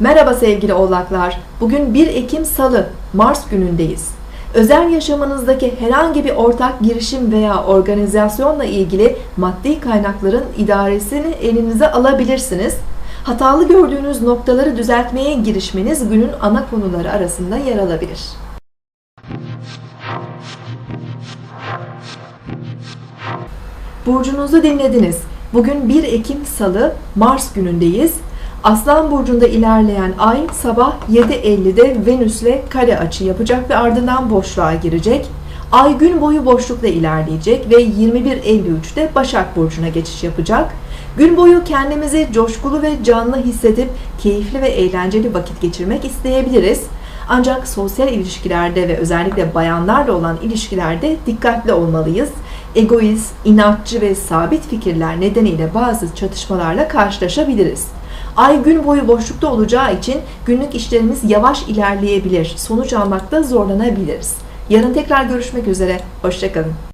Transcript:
Merhaba sevgili oğlaklar. Bugün 1 Ekim Salı, Mars günündeyiz. Özel yaşamınızdaki herhangi bir ortak girişim veya organizasyonla ilgili maddi kaynakların idaresini elinize alabilirsiniz. Hatalı gördüğünüz noktaları düzeltmeye girişmeniz günün ana konuları arasında yer alabilir. Burcunuzu dinlediniz. Bugün 1 Ekim Salı, Mars günündeyiz. Aslan burcunda ilerleyen ay sabah 7.50'de Venüs'le kare açı yapacak ve ardından boşluğa girecek. Ay gün boyu boşlukta ilerleyecek ve 21.53'te Başak Burcu'na geçiş yapacak. Gün boyu kendimizi coşkulu ve canlı hissedip keyifli ve eğlenceli vakit geçirmek isteyebiliriz. Ancak sosyal ilişkilerde ve özellikle bayanlarla olan ilişkilerde dikkatli olmalıyız. Egoist, inatçı ve sabit fikirler nedeniyle bazı çatışmalarla karşılaşabiliriz. Ay gün boyu boşlukta olacağı için günlük işlerimiz yavaş ilerleyebilir, sonuç almakta zorlanabiliriz. Yarın tekrar görüşmek üzere, hoşçakalın.